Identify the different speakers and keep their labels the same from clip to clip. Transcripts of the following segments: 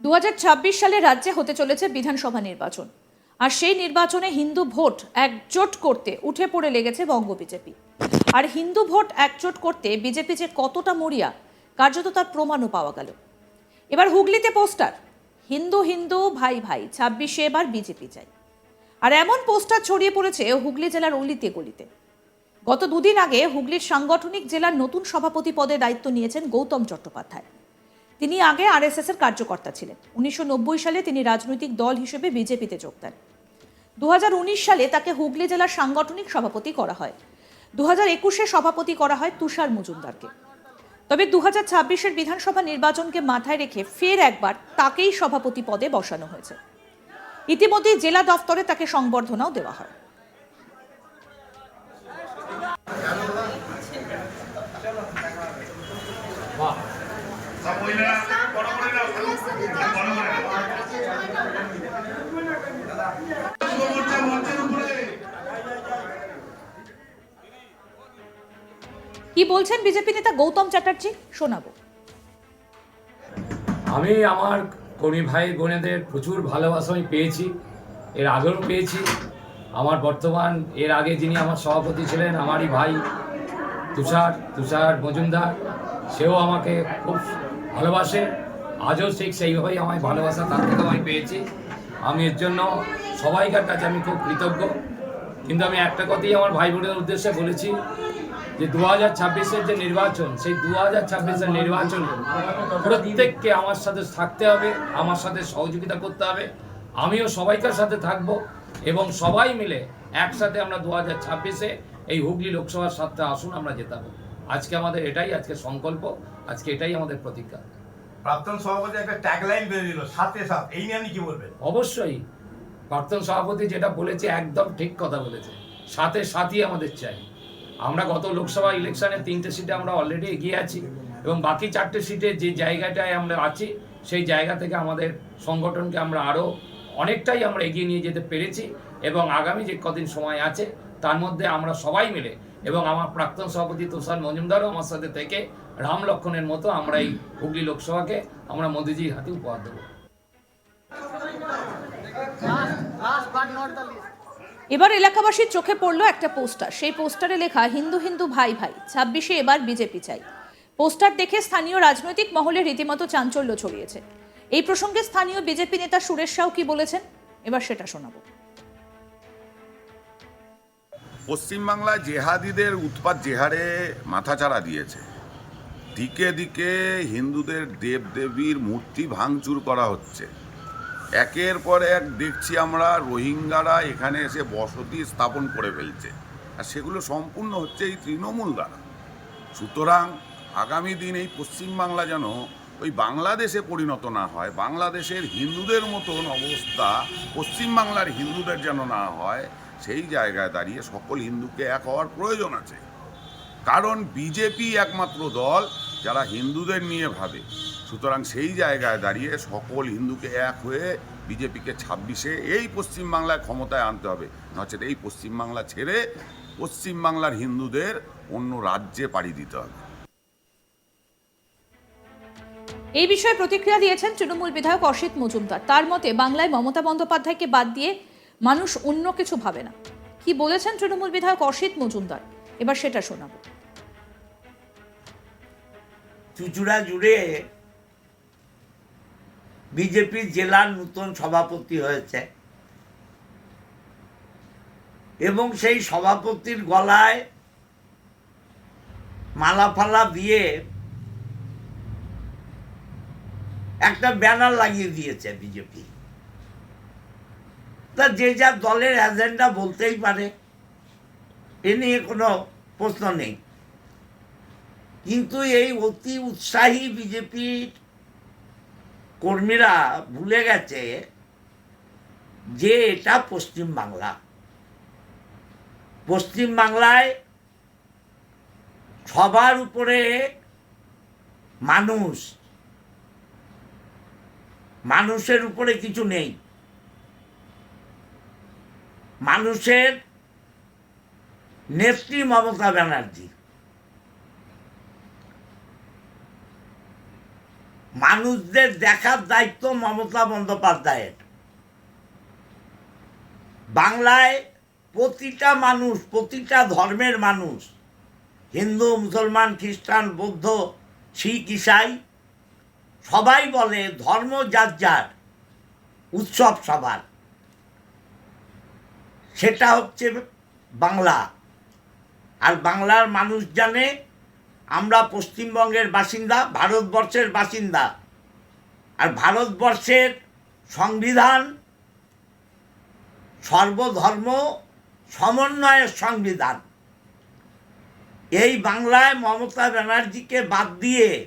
Speaker 1: দু হাজার ছাব্বিশ সালে রাজ্যে হতে চলেছে বিধানসভা নির্বাচন। আর সেই নির্বাচনে হিন্দু ভোট একজোট করতে উঠে পড়ে লেগেছে বঙ্গ বিজেপি। আর হিন্দু ভোট একজোট করতে বিজেপি যে কতটা মরিয়া, কার্যত তার প্রমাণও পাওয়া গেল। এবার হুগলিতে পোস্টার, হিন্দু হিন্দু ভাই ভাই, ছাব্বিশে এবার বিজেপি চাই। আর এমন পোস্টার ছড়িয়ে পড়েছে হুগলি জেলার অলিতে গলিতে। গত দুদিন আগে হুগলির সাংগঠনিক জেলার নতুন সভাপতি পদে দায়িত্ব নিয়েছেন গৌতম চট্টোপাধ্যায়। তিনি আগে আরএসএস এর কার্যকর্তা ছিলেন। উনিশশো নব্বই সালে তিনি রাজনৈতিক দল হিসেবে বিজেপিতে যোগ দেন। দুহাজার উনিশ সালে তাকে হুগলি জেলার সাংগঠনিক সভাপতি করা হয়। দু হাজার একুশে সভাপতি করা হয় তুষার মজুমদারকে। তবে দু হাজার ছাব্বিশের বিধানসভা নির্বাচনকে মাথায় রেখে ফের একবার তাকেই সভাপতি পদে বসানো হয়েছে। ইতিমধ্যে জেলা দফতরে তাকে সংবর্ধনাও দেওয়া হয়। কি বলছেন বিজেপি নেতা গৌতম চ্যাটার্জি? শোনাবো।
Speaker 2: আমি আমার কর্মী ভাই বোনেদের প্রচুর ভালোবাসা আমি পেয়েছি, এর আগেও পেয়েছি। আমার বর্তমান, এর আগে যিনি আমার সভাপতি ছিলেন, আমারই ভাই তুষার তুষার মজুমদার, সেও আমাকে খুব ভালোবাসে। আজও ঠিক সেইভাবেই আমায় ভালোবাসা তার থেকেও আমি পেয়েছি। আমি এর জন্য সবাইকার কাছে আমি খুব কৃতজ্ঞ। কিন্তু আমি একটা কথাই আমার ভাই বোনের উদ্দেশ্যে বলেছি যে দু হাজার ছাব্বিশের যে নির্বাচন, সেই দু হাজার ছাব্বিশের নির্বাচনে প্রত্যেককে আমার সাথে থাকতে হবে, আমার সাথে সহযোগিতা করতে হবে। আমিও সবাইকার সাথে থাকব এবং সবাই মিলে একসাথে আমরা দু হাজার ছাব্বিশে এই হুগলি লোকসভার সাথে আসুন আমরা জেতাবো। আজকে আমাদের এটাই আজকে সংকল্প, আজকে এটাই আমাদের প্রতিজ্ঞা।
Speaker 3: প্রাক্তন সভাপতি একটা ট্যাগলাইন বেরিয়ে দিল, সাথে সাথ। এই নিয়ে আপনি কি বলবেন?
Speaker 2: অবশ্যই। প্রাক্তন সভাপতি যেটা বলেছে, একদম ঠিক কথা বলেছে। সাথে সাথই আমাদের চাই। আমরা গত লোকসভা ইলেকশনে তিনটে সিটে আমরা অলরেডি এগিয়ে আছি এবং বাকি চারটে সিটে যে জায়গাটায় আমরা আছি, সেই জায়গা থেকে আমাদের সংগঠনকে আমরা আরও অনেকটাই আমরা এগিয়ে নিয়ে যেতে পেরেছি এবং আগামী যে কদিন সময় আছে, তার মধ্যে আমরা সবাই মিলে এবং আমার প্রাক্তন সভাপতি তুষার মজুমদারও আমার সাথে থেকে রাম লক্ষণের মতো আমরা এই হুগলি লোকসভাকে আমরা মোদিজির হাতে উপহার দেবো।
Speaker 1: এবার এলাকাবাসীর চোখে পড়ল একটা পোস্টার। সেই পোস্টারে লেখা হিন্দু হিন্দু ভাই ভাই। ছাব্বিশে এবার বিজেপি চাই। পোস্টার দেখে স্থানীয় রাজনৈতিক মহলে রীতিমতো চাঞ্চল্য ছড়িয়েছে। এই প্রসঙ্গে স্থানীয় বিজেপি নেতা সুরেশ সাউ কি বলেছেন? এবার সেটা শোনাবো।
Speaker 4: পশ্চিমবাংলায় জেহাদিদের উৎপাত জেহারে মাথাচাড়া দিয়েছে। দিকে দিকে হিন্দুদের দেবদেবীর মূর্তি ভাঙচুর করা হচ্ছে। একের পর এক দেখছি আমরা রোহিঙ্গারা এখানে এসে বসতি স্থাপন করে ফেলছে। আর সেগুলো সম্পূর্ণ হচ্ছে এই তৃণমূল দ্বারা। সুতরাং আগামী দিন এই পশ্চিমবাংলা যেন ওই বাংলাদেশে পরিণত না হয়, বাংলাদেশের হিন্দুদের মতন অবস্থা পশ্চিমবাংলার হিন্দুদের যেন না হয়, সেই জায়গায় দাঁড়িয়ে সকল হিন্দুকে এক হওয়ার প্রয়োজন আছে। কারণ বিজেপি একমাত্র দল যারা হিন্দুদের নিয়ে ভাবে, সুতরাং সেই জায়গায় দাঁড়িয়ে সকল হিন্দুকে এক হয়ে বিজেপিকে ছাব্বিশে এই পশ্চিমবাংলায় ক্ষমতায় আনতে হবে। নচেত এই পশ্চিমবাংলা ছেড়ে পশ্চিমবাংলার হিন্দুদের অন্য রাজ্যে পাড়ি দিতে হবে।
Speaker 1: এই বিষয়ে প্রতিক্রিয়া দিয়েছেন তৃণমূল বিধায়ক অসিত মজুমদার। তার মতে, বাংলায় মমতা বন্দ্যোপাধ্যায়কে বাদ দিয়ে মানুষ অন্য কিছু ভাবে না। কি বলেছেন তৃণমূল বিধায়ক অসিত মজুমদার? এবার সেটা শোনাবো।
Speaker 5: চুচুড়া জুড়ে বিজেপির জেলার নতুন সভাপতি হয়েছে। এবং সেই সভাপতির গলায় মালা ফালা দিয়ে একটা ব্যানার লাগিয়ে দিয়েছে বিজেপি। তা যে যা দলের এজেন্ডা বলতেই পারে, এ নিয়ে কোনো প্রশ্ন নেই। কিন্তু এই অতি উৎসাহী বিজেপির কর্মীরা ভুলে গেছে যে এটা পশ্চিম বাংলা। পশ্চিম বাংলায় সবার উপরে মানুষ, মানুষের উপরে কিছু নেই। মানুষের নেত্রী মমতা ব্যানার্জি। মানুষদের দেখার দায়িত্ব মমতা বন্দ্যোপাধ্যায়ের। বাংলায় প্রতিটা মানুষ, প্রতিটা ধর্মের মানুষ, হিন্দু, মুসলমান, খ্রিস্টান, বৌদ্ধ, শিখ, ইসাই, সবাই বলে ধর্ম যার যার, উৎসব সবার। সেটা হচ্ছে বাংলা। আর বাংলার মানুষ জানে আমরা পশ্চিমবঙ্গের বাসিন্দা, ভারতবর্ষের বাসিন্দা। আর ভারতবর্ষের সংবিধান সর্বধর্ম সমন্বয়ের সংবিধান। এই বাংলায় মমতা ব্যানার্জিকে বাদ দিয়ে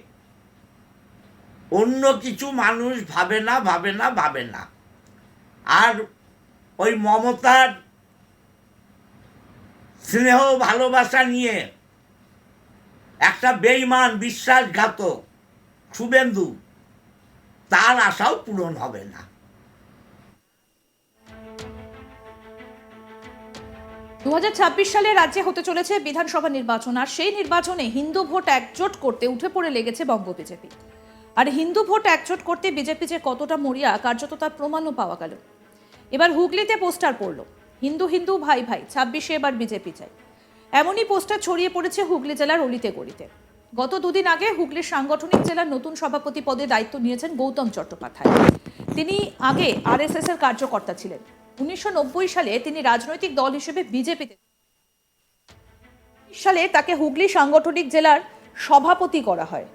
Speaker 5: অন্য কিছু মানুষ ভাবে না ভাবে না ভাবে না। আর ওই মমতার স্নেহ ভালোবাসা নিয়ে একটা বেইমান বিশ্বাসঘাতক শুভেন্দু, তার আশাও পূরণ হবে না।
Speaker 1: দু সালে রাজ্যে হতে চলেছে বিধানসভা নির্বাচন, আর সেই নির্বাচনে হিন্দু ভোট একজোট করতে উঠে পড়ে লেগেছে বঙ্গ বিজেপি। আর হিন্দু ভোট একজোট করতে বিজেপি যে কতটা মরিয়া, কার্যত তার প্রমাণও পাওয়া গেল। এবার হুগলিতে পোস্টার পড়ল, হিন্দু হিন্দু, ভাই ভাই, ছাব্বিশে এবার বিজেপি চাই। এমনই পোস্টার ছড়িয়ে পড়েছে হুগলি জেলার অলিতে গলিতে। গত দুদিন আগে হুগলির সাংগঠনিক জেলার নতুন সভাপতি পদে দায়িত্ব নিয়েছেন গৌতম চট্টোপাধ্যায়। তিনি আগে আরএসএস এর কার্যকর্তা ছিলেন। উনিশশো সালে তিনি রাজনৈতিক দল হিসেবে বিজেপিতে সালে তাকে হুগলি সাংগঠনিক জেলার সভাপতি করা হয়।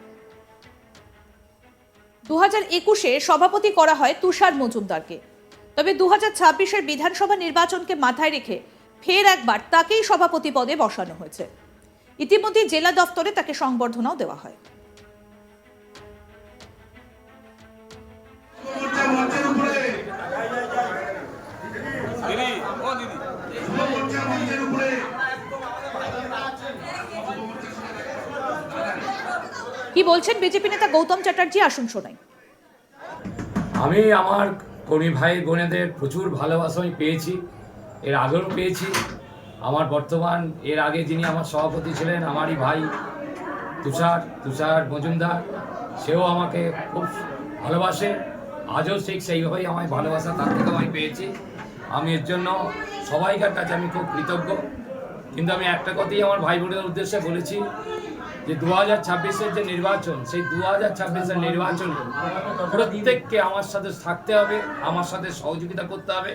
Speaker 1: দু হাজার একুশে সভাপতি করা হয় তুষার মজুমদারকে। তবে দু হাজার ছাব্বিশের বিধানসভা নির্বাচনকে মাথায় রেখে ফের একবার তাকেই সভাপতি পদে বসানো হয়েছে। ইতিমধ্যে জেলা দফতরে তাকে সংবর্ধনাও দেওয়া হয়। কি বলছেন বিজেপি নেতা গৌতম চ্যাটার্জি? আসুন শোনাই।
Speaker 2: আমি আমার কর্মী ভাই, বোনেদের প্রচুর ভালোবাসা আমি পেয়েছি। এর আগেও পেয়েছি। আমার বর্তমান, এর আগে যিনি আমার সভাপতি ছিলেন, আমারই ভাই তুষার তুষার মজুমদার, সেও আমাকে খুব ভালোবাসে। আজও ঠিক সেইভাবেই আমায় ভালোবাসা তার থেকেও আমি পেয়েছি। আমি এর জন্য সবাইকার কাছে আমি খুব কৃতজ্ঞ। কিন্তু আমি একটা কথাই আমার ভাই বোনের উদ্দেশ্যে বলেছি যে দু হাজার ছাব্বিশের যে নির্বাচন, সেই দু হাজার ছাব্বিশের নির্বাচন প্রত্যেককে আমার সাথে থাকতে হবে, আমার সাথে সহযোগিতা করতে হবে।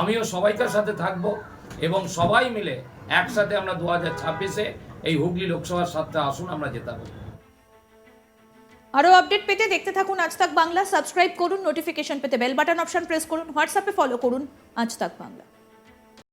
Speaker 2: আমিও সবাইকার সাথে থাকব এবং সবাই মিলে একসাথে আমরা দু হাজার ছাব্বিশে এই হুগলি লোকসভার সাতটা আসুন আমরা জেতাবো।
Speaker 1: আরও আপডেট পেতে দেখতে থাকুন আজ তাক বাংলা, সাবস্ক্রাইব করুন, নোটিফিকেশন পেতে বেল বাটন অপশন প্রেস করুন, হোয়াটসঅ্যাপে ফলো করুন, আজ তাক বাংলা।